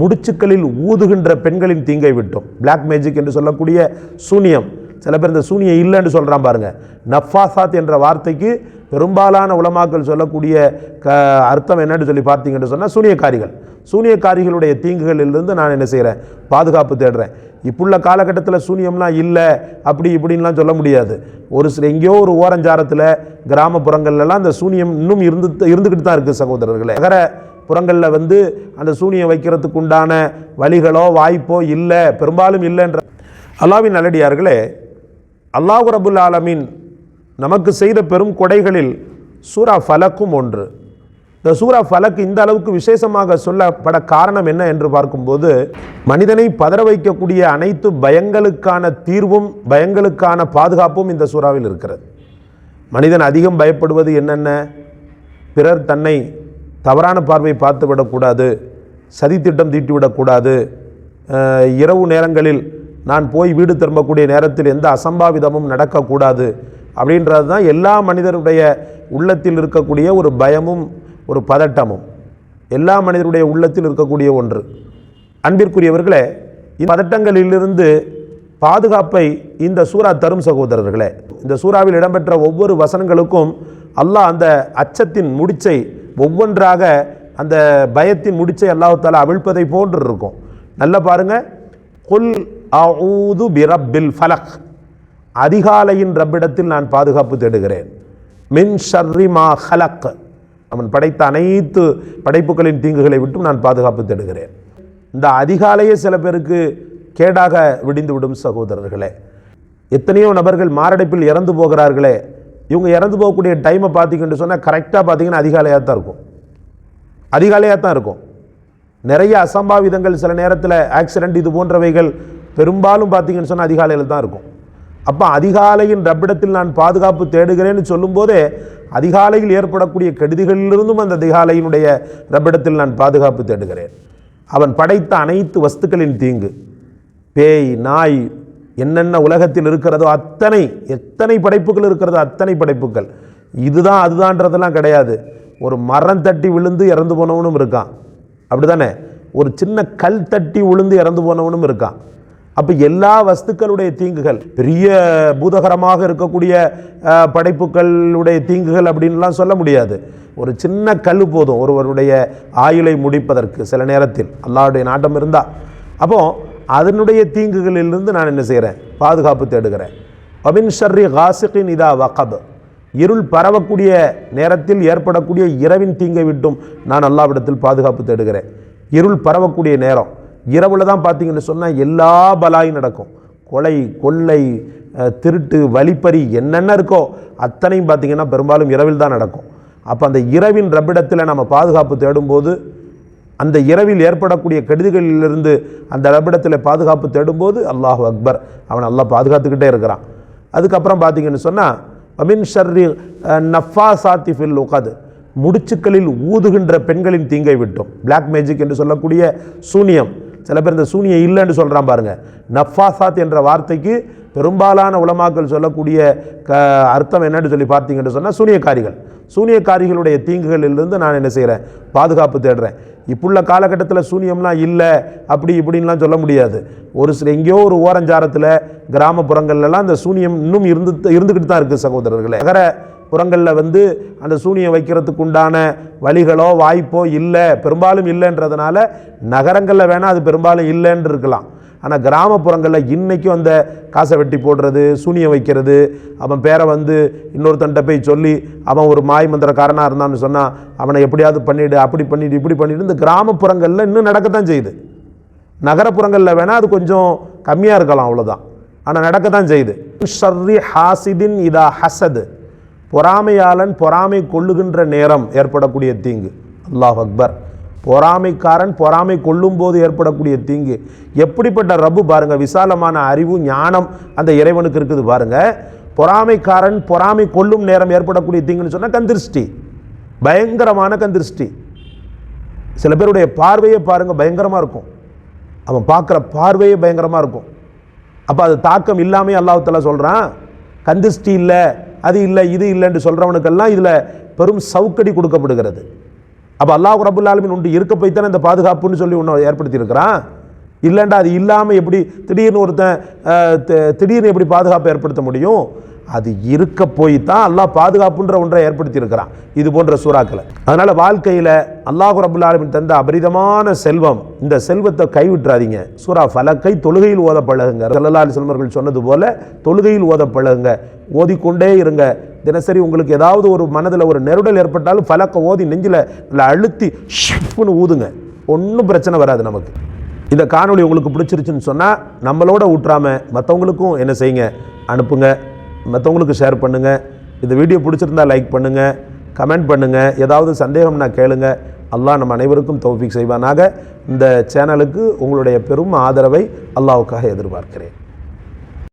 முடிச்சுக்களில் ஊதுகின்ற பெண்களின் தீங்கை விட்டோம். பிளாக் மேஜிக் என்று சொல்லக்கூடிய சூனியம். சில பேர் இந்த சூனியம் இல்லைன்னு சொல்கிறான் பாருங்கள் நஃபாசாத் என்ற வார்த்தைக்கு பெரும்பாலான உலமாக்கள் சொல்லக்கூடிய க அர்த்தம் என்னன்னு சொல்லி பார்த்தீங்கன்னு சொன்னால் சூனியக்காரிகள். சூனியக்காரிகளுடைய தீங்குகளிலிருந்து நான் என்ன செய்கிறேன் பாதுகாப்பு தேடுறேன். இப்புள்ள காலகட்டத்தில் சூனியம்லாம் இல்லை அப்படி இப்படின்லாம் சொல்ல முடியாது. ஒரு சில எங்கேயோ ஒரு ஓரஞ்சாரத்தில் கிராமப்புறங்கள்லாம் அந்த சூனியம் இன்னும் இருந்து இருந்துக்கிட்டு தான் இருக்குது சகோதரர்களே. நகர புறங்களில் வந்து அந்த சூனியம் வைக்கிறதுக்கு உண்டான வழிகளோ வாய்ப்போ இல்லை. பெரும்பாலும் இல்லைன்ற அல்லாவின் நல்லடியார்களே அல்லாஹு ரபுல் ஆலமீன் நமக்கு செய்த பெரும் கொடைகளில் சூரா ஃபலக்கும் ஒன்று. இந்த சூரா ஃபலக் இந்த அளவுக்கு விசேஷமாக சொல்லப்பட காரணம் என்ன என்று பார்க்கும்போது மனிதனை பதற வைக்கக்கூடிய அனைத்து பயங்களுக்கான தீர்வும் பயங்களுக்கான பாதுகாப்பும் இந்த சூறாவில் இருக்கிறது. மனிதன் அதிகம் பயப்படுவது என்னென்ன? பிறர் தன்னை தவறான பார்வை பார்த்து விடக்கூடாது சதித்திட்டம் தீட்டிவிடக்கூடாது. இரவு நேரங்களில் நான் போய் வீடு திரும்பக்கூடிய நேரத்தில் எந்த அசம்பாவிதமும் நடக்கக்கூடாது அப்படின்றது தான் எல்லா மனிதருடைய உள்ளத்தில் இருக்கக்கூடிய ஒரு பயமும் ஒரு பதட்டமும். எல்லா மனிதருடைய உள்ளத்தில் இருக்கக்கூடிய ஒன்று. அன்பிற்குரியவர்களே இந்த பதட்டங்களிலிருந்து பாதுகாப்பை இந்த சூறா தரும் சகோதரர்களே. இந்த சூறாவில் இடம்பெற்ற ஒவ்வொரு வசனங்களுக்கும் அல்லாஹ் அந்த அச்சத்தின் முடிச்சை ஒவ்வொன்றாக அந்த பயத்தின் முடிச்சை அல்லாஹால அவிழ்ப்பதை போன்று இருக்கும். நல்லா பாருங்க குல் அவுது பிரப்பில் ஃபலக். அதிகாலையின் ரப்பிடத்தில் நான் பாதுகாப்பு தேடுகிறேன். மின் ஷர்ரிமா ஹலக். அவன் படைத்த அனைத்து படைப்புகளின் தீங்குகளை விட்டும் நான் பாதுகாப்பு தேடுகிறேன். இந்த அதிகாலையே சில பேருக்கு கேடாக விடிந்து விடும் சகோதரர்களே எத்தனையோ நபர்கள் மாரடைப்பில் இறந்து போகிறார்களே இவங்க இறந்து போகக்கூடிய டைமை பார்த்தீங்கன்னு சொன்னால் கரெக்டாக பார்த்தீங்கன்னா அதிகாலையாக தான் இருக்கும். அதிகாலையாக தான் இருக்கும். நிறைய அசம்பாவிதங்கள் சில நேரத்தில் ஆக்சிடெண்ட் இது போன்றவைகள் பெரும்பாலும் பார்த்தீங்கன்னு சொன்னால் அதிகாலையில் தான் இருக்கும். அப்போ அதிகாலையின் ரப்பிடத்தில் நான் பாதுகாப்பு தேடுகிறேன்னு சொல்லும்போதே அதிகாலையில் ஏற்படக்கூடிய கெடுதிகளிலிருந்தும் அந்த அதிகாலையினுடைய ரப்பிடத்தில் நான் பாதுகாப்பு தேடுகிறேன். அவன் படைத்த அனைத்து வஸ்துக்களின் தீங்கு பேய் நாய் என்னென்ன உலகத்தில் இருக்கிறதோ அத்தனை எத்தனை படைப்புகள் இருக்கிறதோ அத்தனை படைப்புகள். இதுதான் அதுதான்றதெல்லாம் கிடையாது. ஒரு மரம் தட்டி விழுந்து இறந்து போனவனும் இருக்கான். அப்படிதானே ஒரு சின்ன கல் தட்டி விழுந்து இறந்து போனவனும் இருக்கான். அப்போ எல்லா வஸ்துக்களுடைய தீங்குகள் பெரிய பூதகரமாக இருக்கக்கூடிய படைப்புகளுடைய தீங்குகள் அப்படின்லாம் சொல்ல முடியாது. ஒரு சின்ன கல் போதும் ஒருவருடைய ஆயுளை முடிப்பதற்கு சில நேரத்தில். அல்லாவுடைய நாட்டம் இருந்தால் அப்போது அதனுடைய தீங்குகளிலிருந்து நான் என்ன செய்கிறேன்? பாதுகாப்பு தேடுகிறேன். அபின் ஷர்ரி ஹாசிகின் இதா வகப். இருள் பரவக்கூடிய நேரத்தில் ஏற்படக்கூடிய இரவின் தீங்கை விட்டும் நான் அல்லாவிடத்தில் பாதுகாப்பு தேடுகிறேன். இருள் பரவக்கூடிய நேரம். இரவில் தான் பார்த்தீங்கன்னு சொன்னால் எல்லா பலாயும் நடக்கும். கொலை கொள்ளை திருட்டு வழிப்பறி என்னென்ன இருக்கோ அத்தனையும் பார்த்திங்கன்னா பெரும்பாலும் இரவில் தான் நடக்கும். அப்போ அந்த இரவின் ரப்பிடத்தில் நம்ம பாதுகாப்பு தேடும்போது அந்த இரவில் ஏற்படக்கூடிய கெடுதிகளிலிருந்து அந்த இடத்துல பாதுகாப்பு தேடும்போது அல்லாஹ் அக்பர். அவன் அல்லாஹ் பாதுகாத்துக்கிட்டே இருக்கிறான். அதுக்கப்புறம் பார்த்தீங்கன்னு சொன்னால் அமின் ஷர்ரி நஃபா சாத்தி ஃபில் உகாது. முடிச்சுக்களில் ஊதுகின்ற பெண்களின் தீங்கை விட்டோம். பிளாக் மேஜிக் என்று சொல்லக்கூடிய சூனியம். சில பேர் இந்த சூனியம் இல்லைன்னு சொல்கிறான் பாருங்கள் நஃபாசாத் என்ற வார்த்தைக்கு பெரும்பாலான உலமாக்கள் சொல்லக்கூடிய க அர்த்தம் என்னன்னு சொல்லி பார்த்தீங்கன்னு சொன்னால் சூனியக்காரிகள். சூனியக்காரிகளுடைய தீங்குகளிலிருந்து நான் என்ன செய்கிறேன் பாதுகாப்பு தேடுறேன். இப்புள்ள காலகட்டத்தில் சூனியம்லாம் இல்லை அப்படி இப்படின்லாம் சொல்ல முடியாது. ஒரு சில எங்கேயோ ஒரு ஓரஞ்சாரத்தில் கிராமப்புறங்கள்லாம் அந்த சூனியம் இன்னும் இருந்து இருந்துக்கிட்டு தான் இருக்குது சகோதரர்களே. நகர புறங்களில் வந்து அந்த சூனியம் வைக்கிறதுக்கு உண்டான வழிகளோ வாய்ப்போ இல்லை. பெரும்பாலும் இல்லைன்றதுனால நகரங்களில் வேணால் அது பெரும்பாலும் இல்லைன்னு இருக்கலாம். ஆனால் கிராமப்புறங்களில் இன்றைக்கும் அந்த காசை வெட்டி போடுறது சூனியம் வைக்கிறது அவன் பேரை வந்து இன்னொருத்தன்ட்ட போய் சொல்லி அவன் ஒரு மாய் மந்திரக்காரனாக இருந்தான்னு சொன்னால் அவனை எப்படியாவது பண்ணிவிடு அப்படி பண்ணிவிடு இப்படி பண்ணிவிடு இந்த கிராமப்புறங்களில் இன்னும் நடக்கத்தான் செய்யுது. நகரப்புறங்களில் வேணால் அது கொஞ்சம் கம்மியாக இருக்கலாம் அவ்வளோதான் ஆனால் நடக்கத்தான் செய்யுது. ஷர்ரி ஹாசிதின் இதா ஹசது. பொறாமையாளன் பொறாமை கொள்ளுகின்ற நேரம் ஏற்படக்கூடிய தீங்கு. அல்லாஹ் அக்பர். பொறாமைக்காரன் பொறாமை கொள்ளும்போது ஏற்படக்கூடிய தீங்கு. எப்படிப்பட்ட ரப்பு பாருங்கள் விசாலமான அறிவு ஞானம் அந்த இறைவனுக்கு இருக்குது பாருங்க. பொறாமைக்காரன் பொறாமை கொள்ளும் நேரம் ஏற்படக்கூடிய தீங்குன்னு சொன்னால் கந்திருஷ்டி. பயங்கரமான கந்திருஷ்டி. சில பேருடைய பார்வையை பாருங்கள் பயங்கரமாக இருக்கும். அவன் பார்க்குற பார்வையே பயங்கரமாக இருக்கும். அப்போ அது தாக்கம் இல்லாமல் அல்லாஹ்தாலா சொல்கிறான் கந்திருஷ்டி இல்லை அது இல்லை இது இல்லைன்னு சொல்கிறவனுக்கெல்லாம் இதில் பெரும் சவுக்கடி கொடுக்கப்படுகிறது. அப்போ அல்லாஹ் ரபுல்லாலுமின் உண்டு இருக்க போய் தானே இந்த பாதுகாப்புன்னு சொல்லி ஒன்று ஏற்படுத்தியிருக்கிறான்? இல்லைண்டா அது இல்லாமல் எப்படி திடீர்னு ஒருத்தன் திடீர்னு எப்படி பாதுகாப்பு ஏற்படுத்த முடியும்? அது இருக்க போய் தான் அல்லாஹ் பாதுகாப்புன்ற ஒன்றை ஏற்படுத்தியிருக்கிறான். இது போன்ற சூறாக்களை. அதனால் வாழ்க்கையில் அல்லாஹு ரபுல் ஆலமின் தந்த அபரிதமான செல்வம் இந்த செல்வத்தை கைவிட்டுறாதீங்க. சூறா ஃபலக்கை தொழுகையில் ஓத பழகுங்க சல்லல்லா அலிஸ்லாம் சொன்னது போல் தொழுகையில் ஓத பழகுங்க ஓதிக்கொண்டே இருங்க. தினசரி உங்களுக்கு ஏதாவது ஒரு மனதில் ஒரு நெருடல் ஏற்பட்டாலும் ஃபலக்கை ஓதி நெஞ்சில் நல்லா அழுத்தி ஷிப்னு ஊதுங்க. ஒன்றும் பிரச்சனை வராது நமக்கு. இந்த காணொளி உங்களுக்கு பிடிச்சிருச்சுன்னு சொன்னால் நம்மளோட ஊற்றாமல் மற்றவங்களுக்கும் என்ன செய்யுங்க? அனுப்புங்க. மற்றவங்களுக்கு ஷேர் பண்ணுங்கள் இந்த வீடியோ பிடிச்சிருந்தா லைக் பண்ணுங்கள் கமெண்ட் பண்ணுங்கள் ஏதாவது சந்தேகம்னா கேளுங்க. அல்லாஹ் நம்ம அனைவருக்கும் தௌஃபீக் செய்வானாக. இந்த சேனலுக்கு உங்களுடைய பெரும் ஆதரவை அல்லாவுக்காக எதிர்பார்க்கிறேன்.